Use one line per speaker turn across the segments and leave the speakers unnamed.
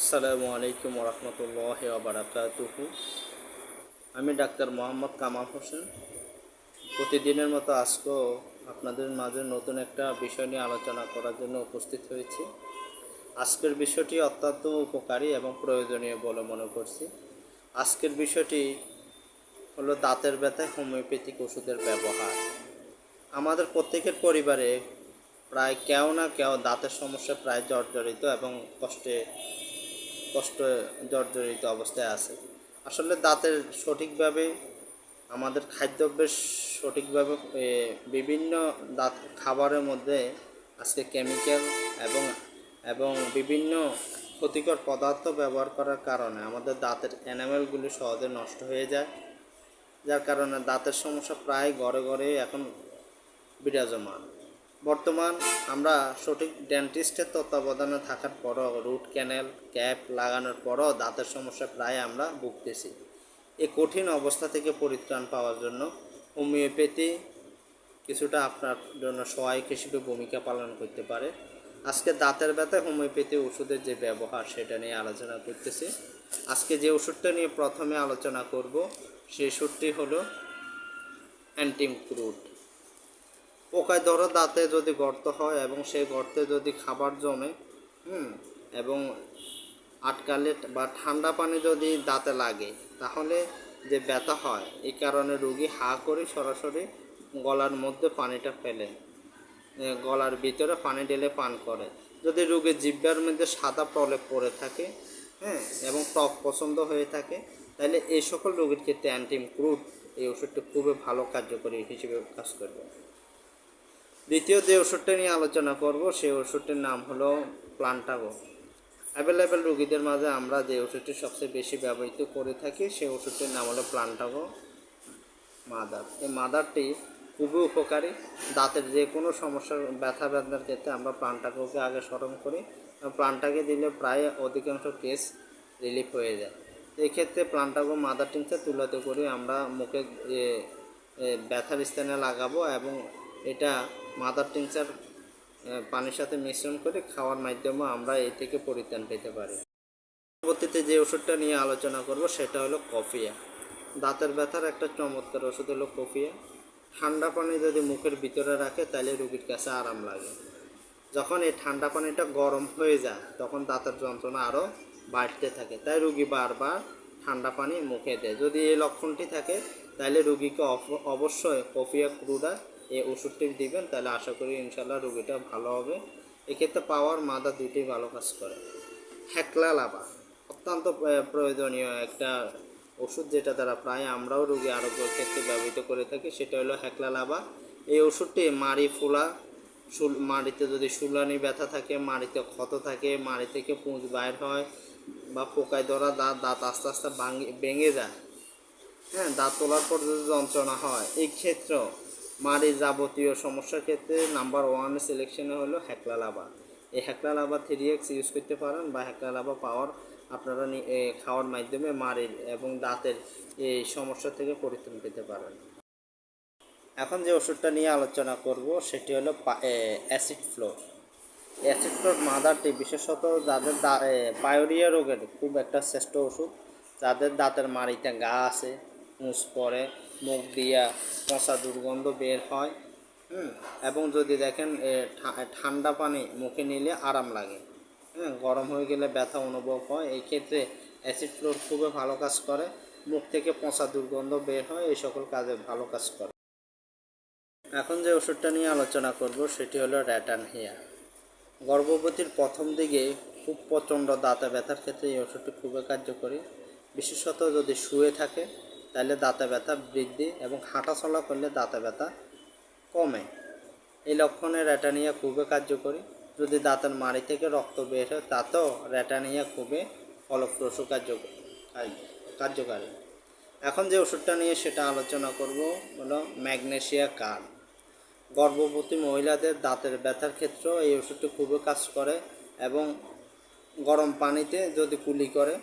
আসসালামু আলাইকুম রহমতুল্লাহ বারাকাতুহু আমি ডাক্তার মোহাম্মদ কামাল হোসেন। প্রতিদিনের মতো আজকেও আপনাদের মাঝে নতুন একটা বিষয় নিয়ে আলোচনা করার জন্য উপস্থিত হয়েছি। আজকের বিষয়টি অত্যন্ত উপকারী এবং প্রয়োজনীয় বলে মনে করছি। আজকের বিষয়টি হলো দাঁতের ব্যথায় হোমিওপ্যাথিক ওষুধের ব্যবহার। আমাদের প্রত্যেকের পরিবারে প্রায় কেউ না কেউ দাঁতের সমস্যা প্রায় জর্জরিত এবং কষ্টে কষ্ট, জর্জরিত অবস্থায় আছে। আসলে দাঁতের সঠিকভাবে, আমাদের খাদ্যাভ্যাস সঠিকভাবে বিভিন্ন দাঁত খাবারের মধ্যে আজকে কেমিক্যাল এবং এবং বিভিন্ন ক্ষতিকর পদার্থ ব্যবহার করার কারণে আমাদের দাঁতের এনামেলগুলি সহজে নষ্ট হয়ে যায়। যার কারণে দাঁতের সমস্যা প্রায় ঘরে ঘরে এখন বিরাজমান। বর্তমান আমরা সঠিক ডেন্টিস্টের তত্ত্বাবধানে থাকার পরও রুট ক্যানেল ক্যাপ লাগানোর পরও দাঁতের সমস্যা প্রায় আমরা ভুগতেছি। এই কঠিন অবস্থা থেকে পরিত্রাণ পাওয়ার জন্য হোমিওপ্যাথি কিছুটা আপনার জন্য সহায়ক হিসেবে ভূমিকা পালন করতে পারে। আজকে দাঁতের ব্যথায় হোমিওপ্যাথি ওষুধের যে ব্যবহার, সেটা নিয়ে আলোচনা করতেছি। আজকে যে ওষুধটা নিয়ে প্রথমে আলোচনা করব, সেই ওষুধটি হলো অ্যান্টিমক্রুট পোকায় ধরা দাঁতে যদি গর্ত হয় এবং সেই গর্তে যদি খাবার জমে, হুম, এবং আটকালে বা ঠান্ডা পানি যদি দাঁতে লাগে, তাহলে যে ব্যথা হয়, এই কারণে রুগী হা করে সরাসরি গলার মধ্যে পানিটা ফেলে গলার ভিতরে পানি ঢেলে পান করে। যদি রোগীর জিব্বার মধ্যে সাদা প্রলেপ পড়ে থাকে হ্যাঁ এবং টক পছন্দ হয়ে থাকে, তাহলে এই সকল রোগীর ক্ষেত্রে অ্যান্টিম ক্রুড এই ওষুধটি খুবই ভালো কার্যকরী হিসেবে কাজ করবে। দ্বিতীয় যে ওষুধটা নিয়ে আলোচনা করব, সেই ওষুধটির নাম হলো প্লান্টাগো। অ্যাভেলেবেল রোগীদের মাঝে আমরা যে ওষুধটি সবচেয়ে বেশি ব্যবহৃত করে থাকি, সেই ওষুধটির নাম হলো প্লান্টাগো মাদার। এই মাদারটি খুবই উপকারী। দাঁতের যে কোনো সমস্যার ব্যথা ব্যথার ক্ষেত্রে আমরা প্লান্টাগোকে আগে স্মরণ করি। প্লান্টাকে দিলে প্রায় অধিকাংশ কেস রিলিফ হয়ে যায়। এক্ষেত্রে প্লান্টাগো মাদার টিংটা তুলাতে করে আমরা মুখে ব্যথার স্থানে লাগাবো এবং এটা মাদার টিংচার পানির সাথে মিশ্রণ করে খাওয়ার মাধ্যমে আমরা এই থেকে পরিত্রাণ পেতে পারি। পরবর্তীতে যে ওষুধটা নিয়ে আলোচনা করব সেটা হলো কফিয়া। দাঁতের ব্যথার একটা চমৎকার ওষুধ হলো কফিয়া। ঠান্ডা পানি যদি মুখের ভিতরে রাখে, তাহলে রুগীর কাছে আরাম লাগে। যখন এই ঠান্ডা পানিটা গরম হয়ে যায়, তখন দাঁতের যন্ত্রণা আরও বাড়তে থাকে। তাই রুগী বারবার ঠান্ডা পানি মুখে দেয়। যদি এই লক্ষণটি থাকে, তাহলে রুগীকে অবশ্যই কফিয়া ক্রুডা এই ওষুধটি দিবেন, তাহলে আশা করি ইনশাল্লাহ রুগীটা ভালো হবে। এক্ষেত্রে পাওয়ার মাদা দুইটি ভালো কাজ করে। হ্যাকলা লাভা অত্যন্ত প্রয়োজনীয় একটা ওষুধ যেটা দ্বারা প্রায় আমরাও রোগী আরোগ্যের ক্ষেত্রে ব্যবহৃত করে থাকি, সেটা হলো হ্যাকলা লাভা এই ওষুধটি মাড়ি ফোলা শুল মাড়িতে যদি শুলানি ব্যথা থাকে, মাড়িতে ক্ষত থাকে, মাড়ি থেকে পুঁজ বাইর হয় বা পোকায় ধরা দাঁত দাঁত আস্তে আস্তে ভাঙে, ভেঙে যায় হ্যাঁ দাঁত তোলার পর যদি যন্ত্রণা হয় এই ক্ষেত্রেও মাড়ি যাবতীয় সমস্যার ক্ষেত্রে নাম্বার ওয়ান সিলেকশনে হলো হ্যাকলা লাভা এই Hekla lava three X use করতে পারেন বা হ্যাকলা লাভা পাওয়ার আপনারা খাওয়ার মাধ্যমে মাড়ির এবং দাঁতের এই সমস্যা থেকে পরিত্রাণ পেতে পারেন। এখন যে ওষুধটা নিয়ে আলোচনা করব, সেটি হলো অ্যাসিড ফ্লো অ্যাসিড ফ্লোর মাদারটি বিশেষত যাদের পায়োরিয়া রোগের খুব একটা শ্রেষ্ঠ ওষুধ, যাদের দাঁতের মাড়িতে গা আছে মুছ পড়ে মুখ দিয়া পচা দুর্গন্ধ বের হয়, হুম, এবং যদি দেখেন ঠান্ডা পানি মুখে নিলে আরাম লাগে হ্যাঁ গরম হয়ে গেলে ব্যথা অনুভব হয়। এই ক্ষেত্রে অ্যাসিড ফ্লোর খুবই ভালো কাজ করে, মুখ থেকে পচা দুর্গন্ধ বের হয়, এই সকল কাজে ভালো কাজ করে। এখন যে ওষুধটা নিয়ে আলোচনা করব, সেটি হলো র্যাটান হিয়া গর্ভবতীর প্রথম দিকে খুব প্রচণ্ড দাঁতা ব্যথার ক্ষেত্রে এই ওষুধটি খুবই কার্যকরী। বিশেষত যদি শুয়ে থাকে তাহলে দাঁতে ব্যথা বৃদ্ধি এবং হাঁটা চলা করলে দাঁতে ব্যথা কমে। এই লক্ষণে র্যাটানিয়া খুবই কার্যকরী। যদি দাঁতের মাড়ি থেকে রক্ত বের হয়, তাতেও র্যাটানিয়া খুবই ফলপ্রসূ কার্যকর কার্যকারী। এখন যে ওষুধটা নিয়ে সেটা আলোচনা করব হলো ম্যাগনেশিয়া কার্ড। গর্ভবতী মহিলাদের দাঁতের ব্যথার ক্ষেত্রেও এই ওষুধটি খুবই কাজ করে এবং গরম পানিতে যদি কুলি করে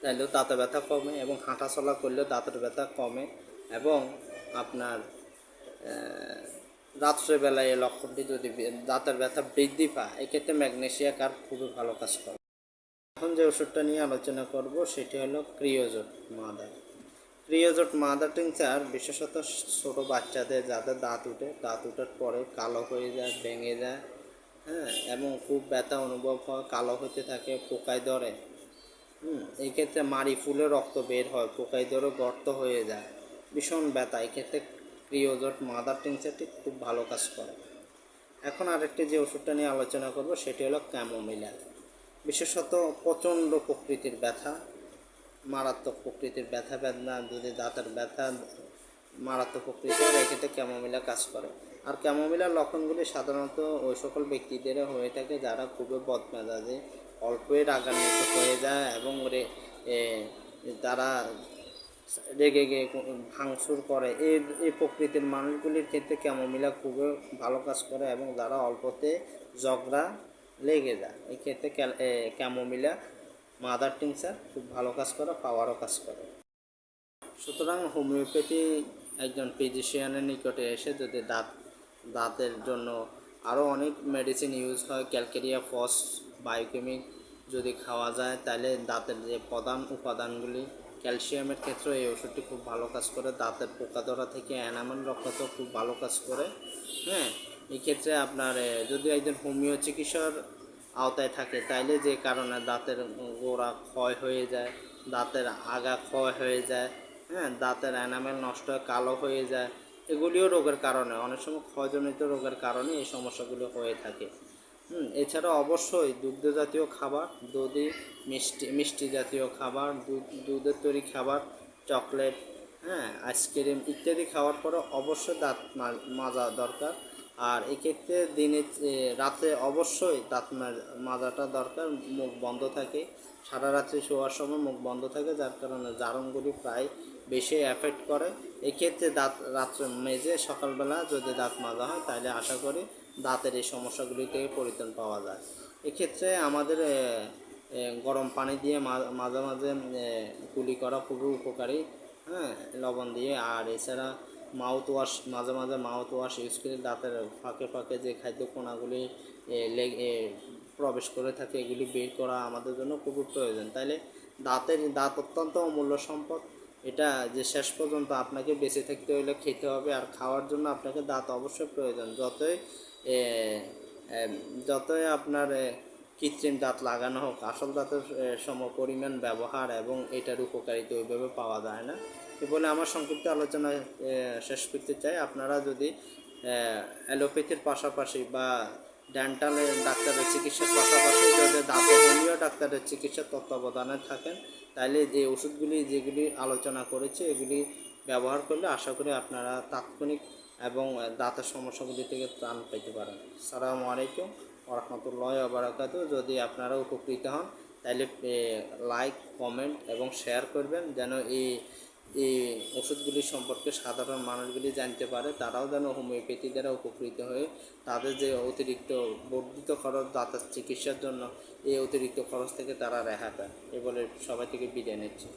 তাহলেও দাঁতে ব্যথা কমে এবং হাঁটা চলা করলেও দাঁতের ব্যথা কমে এবং আপনার রাত্রেবেলায় এই লক্ষণটি যদি দাঁতের ব্যথা বৃদ্ধি পায়, এক্ষেত্রে ম্যাগনেশিয়া কার খুবই ভালো কাজ করে। এখন যে ওষুধটা নিয়ে আলোচনা করব, সেটি হলো creosote mother. Creosote mother tincture বিশেষত ছোট বাচ্চাদের, যাদের দাঁত উঠে, দাঁত উঠার পরে কালো হয়ে যায়, ভেঙে যায় হ্যাঁ এবং খুব ব্যথা অনুভব হয়, কালো হতে থাকে, পোকায় ধরে। এই ক্ষেত্রে মাড়ি ফুলে রক্ত বের হয় পোকায় ধরে গর্ত হয়ে যায়। ভীষণ ব্যথা এই ক্ষেত্রে ক্রিওজোট, মাদার টিংচারটি খুব ভালো কাজ করে। এখন আরেকটি যে ওষুধটা নিয়ে আলোচনা করব, সেটি হলো ক্যামোমিলা বিশেষত প্রচণ্ড প্রকৃতির ব্যথা, মারাত্মক প্রকৃতির ব্যথা বেদনা যদি দাঁতের ব্যথা, মারাত্মক প্রকৃতির এক্ষেত্রে ক্যামোমিলা কাজ করে। আর ক্যামোমিলার লক্ষণগুলি সাধারণত ওই সকল ব্যক্তিদের হয়ে থাকে যারা খুবই বদমেজাজে অল্পই রাগান্বিত হয়ে যায় এবং রে তারা রেগে গিয়ে ভাঙচুর করে। এই এই প্রকৃতির মানুষগুলির ক্ষেত্রে ক্যামোমিলা খুবই ভালো কাজ করে এবং যারা অল্পতে ঝগড়া লেগে যায়। এই ক্ষেত্রে ক্যামোমিলা মাদার টিংচার খুব ভালো কাজ করে, পাওয়ারও কাজ করে। সুতরাং হোমিওপ্যাথি একজন ফিজিশিয়ানের নিকটে এসে যদি দাঁত, দাঁতের জন্য আরও অনেক মেডিসিন ইউজ হয়, ক্যালকেরিয়া, ফস বায়োকেমিক যদি খাওয়া যায়, তাহলে দাঁতের যে প্রধান উপাদানগুলি ক্যালসিয়ামের ক্ষেত্রে এই ওষুধটি খুব ভালো কাজ করে। দাঁতের পোকা ধরা থেকে অ্যানামেল রক্ষাতেও খুব ভালো কাজ করে। হ্যাঁ এই ক্ষেত্রে আপনার যদি একজন হোমিও চিকিৎসার আওতায় থাকে, তাইলে যে কারণে দাঁতের গোড়া ক্ষয় হয়ে যায়, দাঁতের আগা ক্ষয় হয়ে যায় হ্যাঁ দাঁতের অ্যানামেল নষ্ট হয়ে, কালো হয়ে যায়, এগুলিও রোগের কারণে, অনেক সময় ক্ষয়জনিত রোগের কারণে এই সমস্যাগুলো হয়ে থাকে। এছাড়া অবশ্যই দুগ্ধ জাতীয় খাবার, দুধি, মিষ্টি মিষ্টি জাতীয় খাবার, দুধ, দুধের তৈরি খাবার, চকলেট হ্যাঁ আইসক্রিম ইত্যাদি খাওয়ার পরে অবশ্যই দাঁত মাজা দরকার। আর এক্ষেত্রে দিনে রাতে অবশ্যই দাঁত মাজাটা দরকার, মুখ বন্ধ থাকে। সারা রাত্রি শোয়ার সময় মুখ বন্ধ থাকে, যার কারণে জারণগুলি প্রায় বেশি এফেক্ট করে। এক্ষেত্রে দাঁত, রাত্রে মেজে সকালবেলা যদি দাঁত মাজা হয়, তাহলে আশা করি দাঁতের এই সমস্যাগুলি থেকে পরিত্রাণ পাওয়া যায়। এক্ষেত্রে আমাদের গরম পানি দিয়ে মাঝে মাঝে কুলি করা খুবই উপকারী হ্যাঁ লবণ দিয়ে। আর এছাড়া মাউথ ওয়াশ মাঝে মাঝে মাউথ ওয়াশ ইউজ করে দাঁতের ফাঁকে ফাঁকে যে খাদ্য কণাগুলি এ, প্রবেশ করে থাকে এগুলি বের করা আমাদের জন্য খুবই প্রয়োজন। তাইলে দাঁতের দাঁত অত্যন্ত অমূল্য সম্পদ। এটা যে শেষ পর্যন্ত আপনাকে বেঁচে থাকতে হলে খেতে হবে আর খাওয়ার জন্য আপনাকে দাঁত অবশ্যই প্রয়োজন। যতই যতই আপনার কৃত্রিম দাঁত লাগানো হোক আসল দাঁতের এ, সম পরিমাণ ব্যবহার এবং এটার উপকারিতা ওইভাবে পাওয়া যায় না। বলে আমার সংক্ষিপ্ত আলোচনা শেষ করতে চাই। আপনারা যদি অ্যালোপ্যাথির পাশাপাশি বা ডেন্টালের ডাক্তারের চিকিৎসার পাশাপাশি যদি দাঁত ডাক্তারের চিকিৎসার তত্ত্বাবধানে থাকেন তাহলে যে ওষুধগুলি যেগুলি আলোচনা করেছে এগুলি ব্যবহার করলে আশা করি আপনারা তাৎক্ষণিক এবং দাঁতের সমস্যাগুলি থেকে ত্রাণ পেতে পারেন। সালামু আলাইকুম রহমতুল্লাহ আবরাকাত যদি আপনারা উপকৃত হন, তাহলে লাইক কমেন্ট এবং শেয়ার করবেন, যেন এই এই ওষুধগুলি সম্পর্কে সাধারণ মানুষগুলি জানতে পারে। তারাও যেন হোমিওপ্যাথি দ্বারা উপকৃত হয়ে তাদের যে অতিরিক্ত বর্ধিত খরচ, দাঁতের চিকিৎসার জন্য এই অতিরিক্ত খরচ থেকে তারা রেহাই পায়। এ বলে সবাই থেকে বিদায় নিচ্ছি।